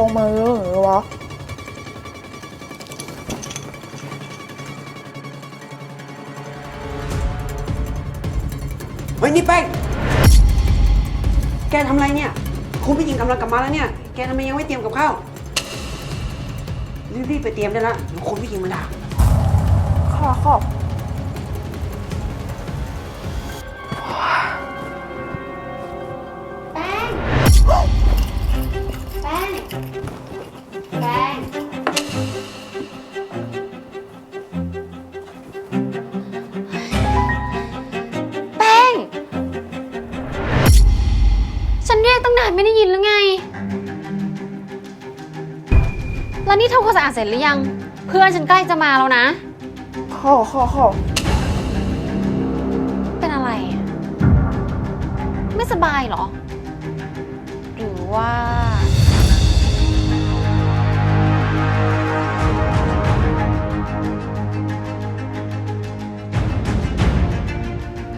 เข้ามาเรื่องหรือวะเฮ้ยนี่แป้งแกทำอะไรเนี่ยคุณผู้หญิงกำลังกลับมาแล้วเนี่ย แกทำไมยังไม่เตรียมกับข้าว รีบๆไปเตรียมได้ล้วเดี๋ยวคุณผู้หญิงมาด่าค่ะค่ะแแล้วนี่ทำความสะอาดเสร็จหรือยัง เพื่อนฉันใกล้จะมาแล้วนะค่ะค่ะค่ะเป็นอะไรอะไม่สบายเหรอ หรือว่า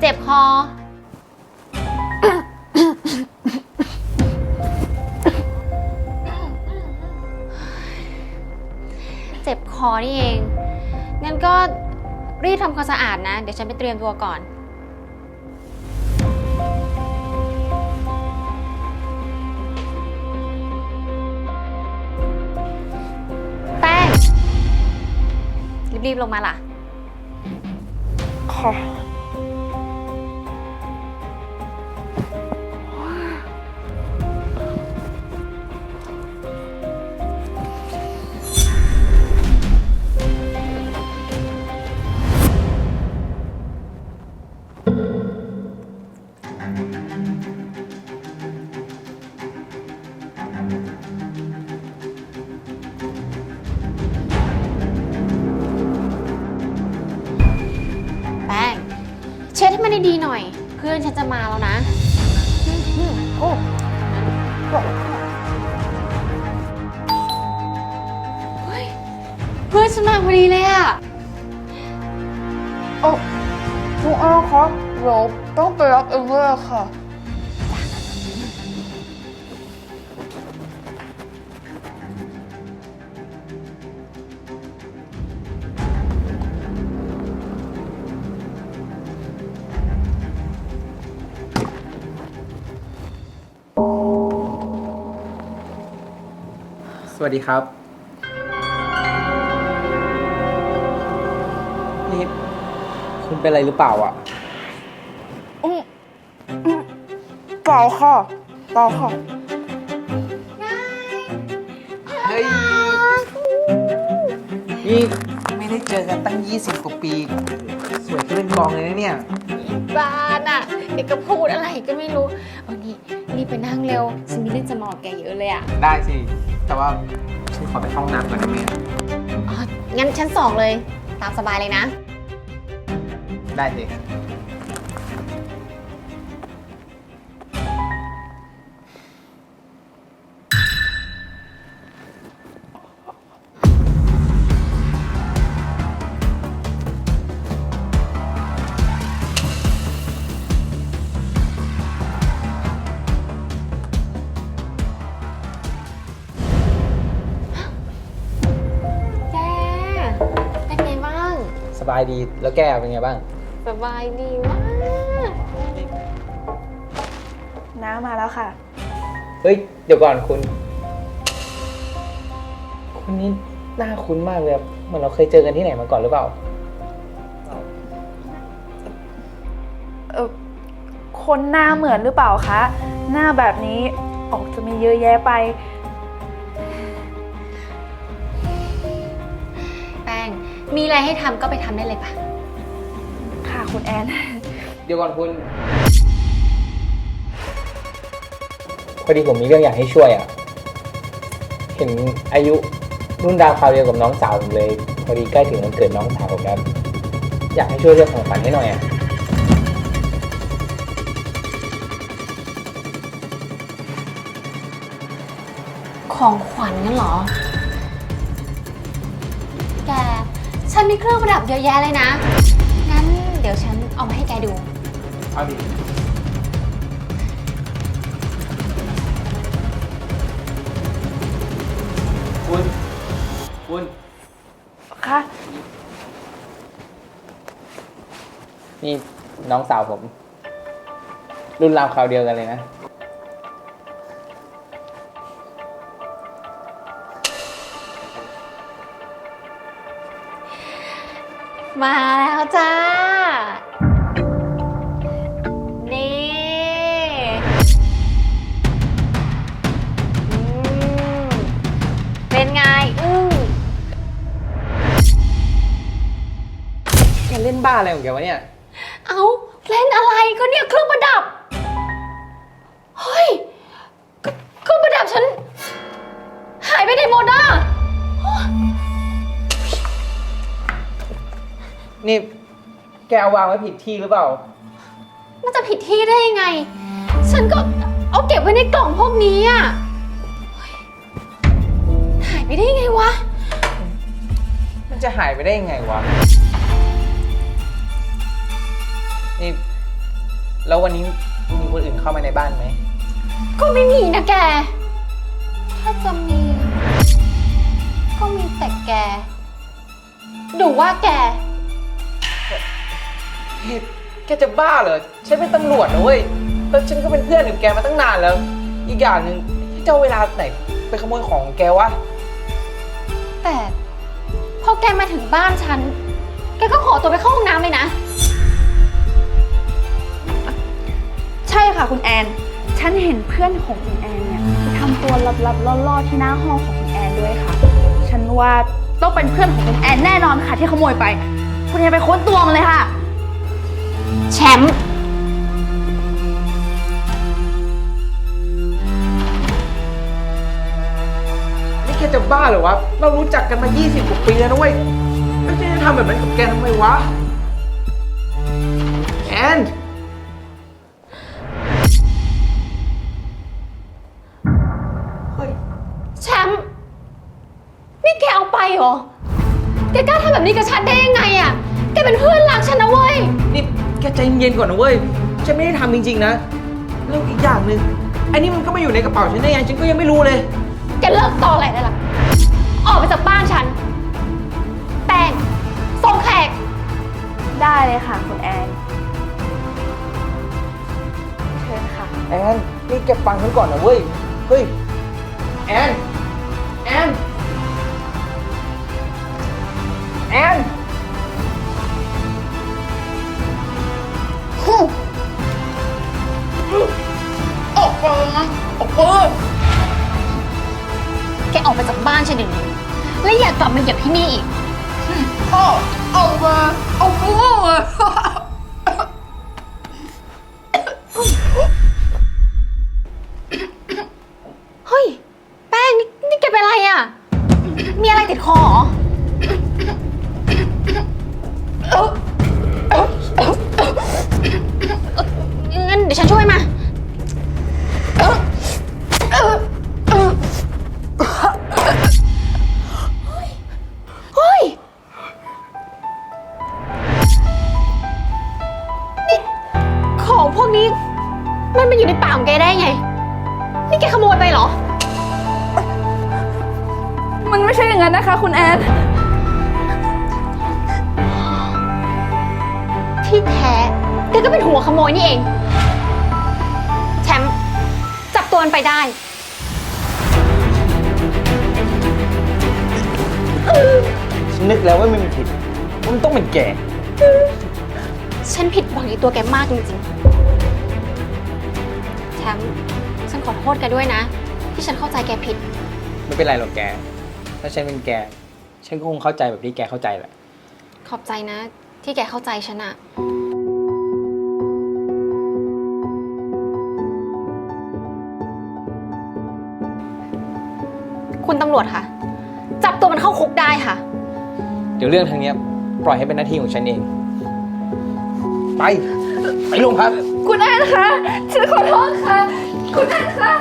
เจ็บคอ รีบทำความสะอาดนะ เดี๋ยวฉันไปเตรียมตัวก่อน แป้ง รีบๆลงมาล่ะ ค่ะ ดให้มันดีๆหน่อย เพื่อนฉันจะมาแล้วนะโอ้ค่ะเฮ้ยเพื่อนฉันมาพอดีเลยอะโอ้คุณอาคะเดี๋ยวต้องไปรับเองเลยค่ะ วัสดีครับ นี่คุณเป็นอะไรหรือเปล่าอะ อืมอืมเปล่าค่ะเปล่าค่ะ เฮ้ย นี่ไม่ได้เจอกันตั้ง 20 กว่าปี สวยขึ้นเป็นกองเลยนะเนี่ย บ้านอะเด็กก็พูดอะไรก็ไม่รู้ เอานี่รีบไปนั่งเร็วฉันมีเรื่องจะมาบอกแกเยอะเลยอะได้สิ แต่ว่าฉันขอไปเข้าห้องน้ำก่อนนะเมียอ๋องั้นชั้นสองเลย ตามสบายเลยนะ ได้สิายดีแล้วแกเป็นไงบ้าง สบายดีมากน้ามาแล้วค่ะ เฮ้ย เดี๋ยวก่อนคุณ คุณนี่หน้าคุ้นมากเลยอะเหมือนเราเคยเจอกันที่ไหนมาก่อนหรือเปล่า เออคนหน้าเหมือนหรือเปล่าคะ หน้าแบบนี้ออกจะมีเยอะแยะไป มีอะไรให้ทำก็ไปทำได้เลยปะค่ะคุณแอน เดี๋ยวก่อนคุณ พอดีผมมีเรื่องอยากให้ช่วยอะ เห็นอายุรุ่นราวคราวเดียวกับน้องสาวผมเลย พอดีใกล้ถึงวันเกิดน้องสาวผมแล้วอยากให้ช่วยเรื่องของขวัญให้หน่อยอะ ของขวัญงั้นเหรอ ฉันมีเครื่องประดับเยอะแยะเลยนะ งั้นเดี๋ยวฉันเอามาให้แกดู เอาดิคุณค่ะ นี่น้องสาวผม รุ่นราวคราวเดียวกันเลยนะ มาแล้วจ้า นี่อืมเป็นไงอึ้งแกเล่นบ้าอะไรของแกวะเนี่ย เอาเล่นอะไรก็เนี่ยเครื่องประดับ เฮ้ย เคเครื่องประดับฉัน หายไปไหนหมดอะ นี่แกเอาวางไว้ผิดที่หรือเปล่า มันจะผิดที่ได้ยังไง ฉันก็เอาเก็บไว้ในกล่องพวกนี้อะเฮ้ยหายไปได้ยังไงวะ มันจะหายไปได้ยังไงวะ นี่ แล้ววันนี้มีคนอื่นเข้ามาในบ้านไหม ก็ไม่มีนะแก ถ้าจะมี ก็มีแต่แกดูว่าแก เฮ้ยแกจะบ้าเหรอฉันเป็นตำรวจนะเว้ยแล้วฉันก็เป็นเพื่อนกับแกมาตั้งนานแล้ว อีกอย่างหนึ่งเจ้าเวลาไหนไปขโมยของของแกวะ แต่พอแกมาถึงบ้านฉัน แกก็ขอตัวไปเข้าห้องน้ำเลยนะ ใช่ค่ะคุณแอน ฉันเห็นเพื่อนของคุณแอนเนี่ยทำตัวลับๆล่อๆที่หน้าห้องของคุณแอนด้วยค่ะ ฉันว่าต้องเป็นเพื่อนของคุณแอนแน่นอนค่ะที่ขโมยไป คุณแอนไปค้นตัวมันเลยค่ะ แชมป์นี่แกจะบ้าเหรอวะ เรารู้จักกันมา 20กว่าปีแล้วนะเว้ย แล้วฉันจะทำแบบนั้นกับแกทำไมวะ แอน เฮ้ย แชมป์นี่แกเอาไปเหรอ แกกล้าทำแบบนี้กับฉันได้ยังไงอะแกเป็นเพื่อนรักฉันนะเว้ย นี่ แกใจเย็นๆก่อนนะเว้ย ฉันไม่ได้ทำจริงๆนะ แล้วอีกอย่างหนึ่งอันนี้มันก็มาอยู่ในกระเป๋าฉันได้ไง ฉันก็ยังไม่รู้เลย แกเลิกตอแหลได้ละ ออกไปจากบ้านฉัน แป้งส่งแขก ได้เลยค่ะ คุณแอน เชิญค่ะ แอน นี่แกฟังฉันก่อนนะเว้ย เฮ้ย แอน แอนแอน มาเหยียบที่นี่อีกออกออกมาออกมาเฮ้ย แป้งนี่นี่แกเป็นอะไรอะ มีอะไรติดคอเหรอ งั้นเดี๋ยวฉันช่วยมา อย่างนั้นนะคะคุณแอน ที่แท้แกก็เป็นหัวขโมยนี่เอง แชมป์จับตัวมันไปได้ ฉันนึกแล้วว่ามันผิด มันต้องเป็นแก ฉันผิดหวังในตัวแกมากจริงๆ แชมป์ฉันขอโทษแกด้วยนะ ที่ฉันเข้าใจแกผิด ไม่เป็นไรหรอกแก ถ้าฉันเป็นแก ฉันก็คงเข้าใจแบบที่แกเข้าใจแหละ ขอบใจนะ ที่แกเข้าใจฉันอะคุณตำรวจค่ะ จับตัวมันเข้าคุกได้ค่ะ เดี๋ยวเรื่องทางเนี้ยปล่อยให้เป็นหน้าที่ของฉันเอง ไป ไปโรงพัก คุณแอนคะฉันขอโทษค่ะ คุณแอนคะ